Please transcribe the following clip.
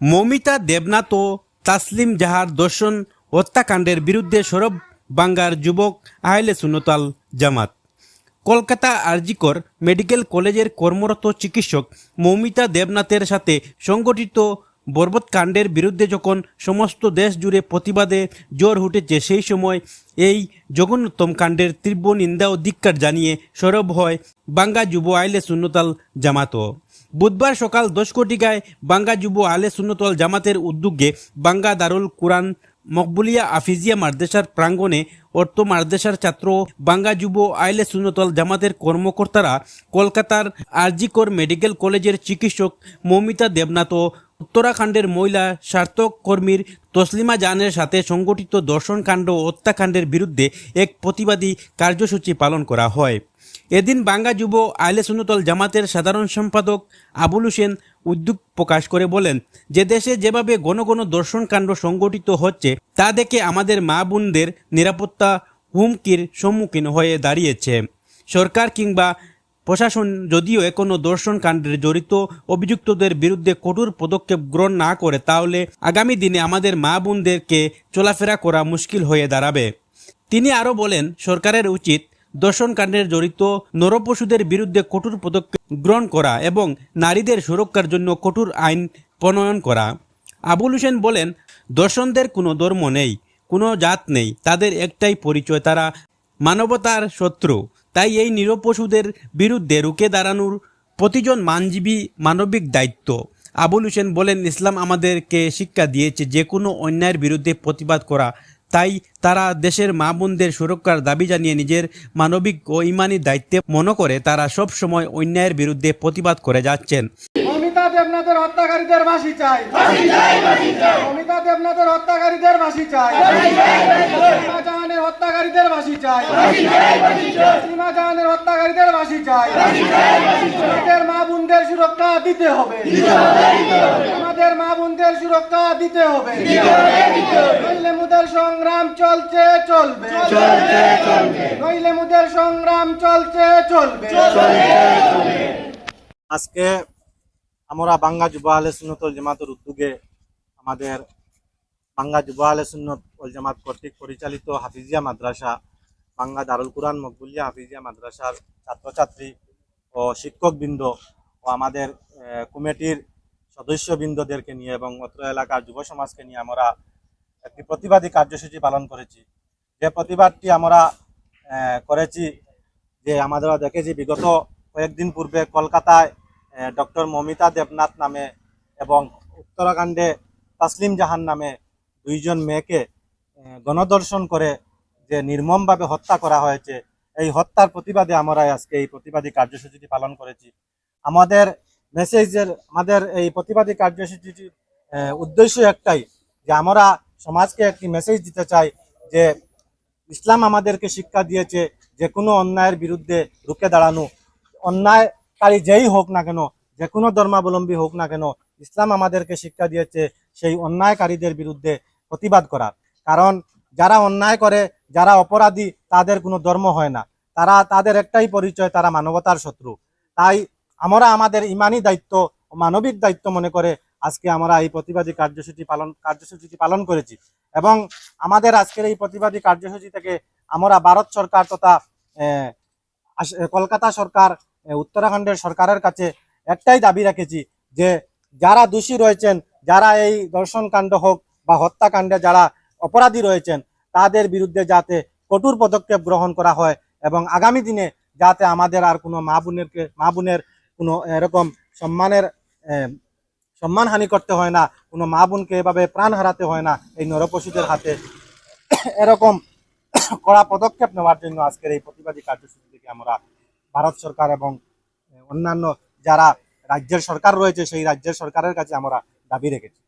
মৌমিতা দেবনাথ ও তাসলিম জাহার দর্শন হত্যাকাণ্ডের বিরুদ্ধে সরব বাঙ্গার যুবক আহলে সুনতাল জামাত। কলকাতা আরজিকর মেডিকেল কলেজের কর্মরত চিকিৎসক মৌমিতা দেবনাথের সাথে সংগঠিত বর্বত কাণ্ডের বিরুদ্ধে যখন সমস্ত দেশ জুড়ে প্রতিবাদে জোর উঠেছে, সেই সময় এই জঘন্যতম কাণ্ডের তীব্র নিন্দা ও ধিক্কার জানিয়ে সরব হয় বাঙ্গা যুব আইলে সুন্নতাল জামাতও। বুধবার সকাল দশ কোটিকায় বাঙ্গা যুব আলে সুন্নতল জামাতের উদ্যোগে বাঙ্গা দারুল কুরআন মকবুলিয়া আফিজিয়া মাদ্রাসার প্রাঙ্গণে অর্থ মাদ্রাসার ছাত্র বাঙ্গা যুব আইলে সুন্নতল জামাতের কর্মকর্তারা কলকাতার আরজিকর মেডিকেল কলেজের চিকিৎসক মৌমিতা দেবনাথ ও উত্তরাখণ্ডের মহিলা স্বার্থক কর্মীর তসলিমা জানের সাথে সংগঠিত দর্শনকাণ্ড ও হত্যাকাণ্ডের বিরুদ্ধে এক প্রতিবাদী কার্যসূচি পালন করা হয়। এদিন বাঙ্গা যুব আইলে সুন্নতল জামাতের সাধারণ সম্পাদক আবুল হোসেন উদ্যোগ প্রকাশ করে বলেন, যে দেশে যেভাবে ঘন ঘন দর্শনকাণ্ড সংগঠিত হচ্ছে, তা দেখে আমাদের মা বোনদের নিরাপত্তা হুমকির সম্মুখীন হয়ে দাঁড়িয়েছে। সরকার কিংবা প্রশাসন যদিও এখনও দর্শন কাণ্ডের জড়িত, অভিযুক্তদের বিরুদ্ধে কঠোর পদক্ষেপ গ্রহণ না করে তাহলে আগামী দিনে আমাদের মা বোনদেরকে চলাফেরা করা মুশকিল হয়ে দাঁড়াবে। তিনি আরও বলেন, সরকারের উচিত দর্শন কাণ্ডের জড়িত নরপশুদের বিরুদ্ধে কঠোর পদক্ষেপ গ্রহণ করা এবং নারীদের সুরক্ষার জন্য কঠোর আইন প্রণয়ন করা। আবুল হোসেন বলেন, দর্শনদের কোনো ধর্ম নেই, কোনো জাত নেই, তাদের একটাই পরিচয়, তারা মানবতার শত্রু। তাই এই নিরপশুদের বিরুদ্ধে রুখে দাঁড়ানোর প্রতিজন মানজীবী মানবিক দায়িত্ব। আবুল হোসেন বলেন, ইসলাম আমাদেরকে শিক্ষা দিয়েছে যে কোনো অন্যায়ের বিরুদ্ধে প্রতিবাদ করা তাই তারা দেশের মা বোনদের সুরক্ষার দাবি জানিয়ে নিজের মানবিক ও ইমানি দায়িত্বে মনে করে তারা সব সময় অন্যায়ের বিরুদ্ধে প্রতিবাদ করে যাচ্ছেন। মমিতা দেবনাথের হত্যাকারীদের ফাঁসি চাই। মমিতা দেবনাথের হত্যাকারীদের ফাঁসি চাই। সীমা জাহানের হত্যাকারীদের ফাঁসি চাই। সীমা জাহানের হত্যাকারীদের ফাঁসি চাই। মা বোনদের সুরক্ষা দিতে হবে। আমাদের মা বোনদের সুরক্ষা দিতে হবে নইলে মুদের সংগ্রাম চলছে চলবে। নইলে মুদের সংগ্রাম চলছে চলবে। আজকে আমরা বাঙ্গা যুব আহলে সুন্নত ওয়াল জামাতের উদ্যোগে আমাদের বাঙ্গা যুব আহলে সুন্নত জামাত কর্তৃক পরিচালিত হাফিজিয়া মাদ্রাসা বাঙ্গা দারুল কুরআন মকবুলিয়া হাফিজিয়া মাদ্রাসার ছাত্রছাত্রী ও শিক্ষকবৃন্দ ও আমাদের কমিটির সদস্যবৃন্দদেরকে নিয়ে এবং অত্র এলাকার যুব সমাজকে নিয়ে আমরা একটি প্রতিবাদী কার্যসূচি পালন করেছি। যে প্রতিবাদটি আমরা করেছি যে আমরা দেখেছি বিগত কয়েকদিন পূর্বে কলকাতায় ডক্টর মমিতা দেবনাথ নামে এবং উত্তরাখণ্ডে তাসলিম জাহান নামে দুইজন মেয়েকে গণদর্শন করে যে নির্মমভাবে হত্যা করা হয়েছে, এই হত্যার প্রতিবাদে আমরা আজকে এই প্রতিবাদী কার্যসূচিটি পালন করেছি। আমাদের মেসেজের আমাদের এই প্রতিবাদী কার্যসূচিটির উদ্দেশ্য একটাই যে আমরা সমাজকে একটি মেসেজ দিতে চাই যে ইসলাম আমাদেরকে শিক্ষা দিয়েছে যে কোনো অন্যায়ের বিরুদ্ধে রুখে দাঁড়ানো। অন্যায়কারী যেই হোক না কেন, যে কোনো ধর্মাবলম্বী হোক না কেন, ইসলাম আমাদেরকে শিক্ষা দিয়েছে সেই অন্যায়কারীদের বিরুদ্ধে প্রতিবাদ করার কারণ যারা অন্যায় করে, যারা অপরাধী, তাদের কোনো ধর্ম হয় না। তারা, তাদের একটাই পরিচয়, তারা মানবতার শত্রু। তাই আমরা আমাদের ইমানি দায়িত্ব মানবিক দায়িত্ব মনে করে আজকে আমরা এই প্রতিবাদী কার্যসূচি পালন, কার্যসূচিটি পালন করেছি। এবং আমাদের আজকের এই প্রতিবাদী কার্যসূচি থেকে আমরা ভারত সরকার তথা কলকাতা সরকার উত্তরাখণ্ডের সরকারের কাছে একটাই দাবি রেখেছি যে যারা দোষী রয়েছেন, যারা এই দর্শনকাণ্ড হোক বা হত্যাকাণ্ডে যারা অপরাধী রয়েছেন, তাদের বিরুদ্ধে যাতে কঠোর পদক্ষেপ গ্রহণ করা হয় এবং আগামী দিনে যাতে আমাদের আর কোনো মা বোনেরকে, মা বোনের কোনো এরকম সম্মানের সম্মানহানি করতে হয় না, কোনো মা বোনকে এভাবে প্রাণ হারাতে হয় না, এই নরপশুদের হাতে। এরকম কড়া পদক্ষেপ নেওয়ার জন্য আজকের এই প্রতিবাদী কার্যসূচি থেকে আমরা ভারত সরকার এবং অন্যান্য যারা রাজ্যের সরকার রয়েছে, সেই রাজ্যের সরকারের কাছে আমরা দাবি রেখেছি।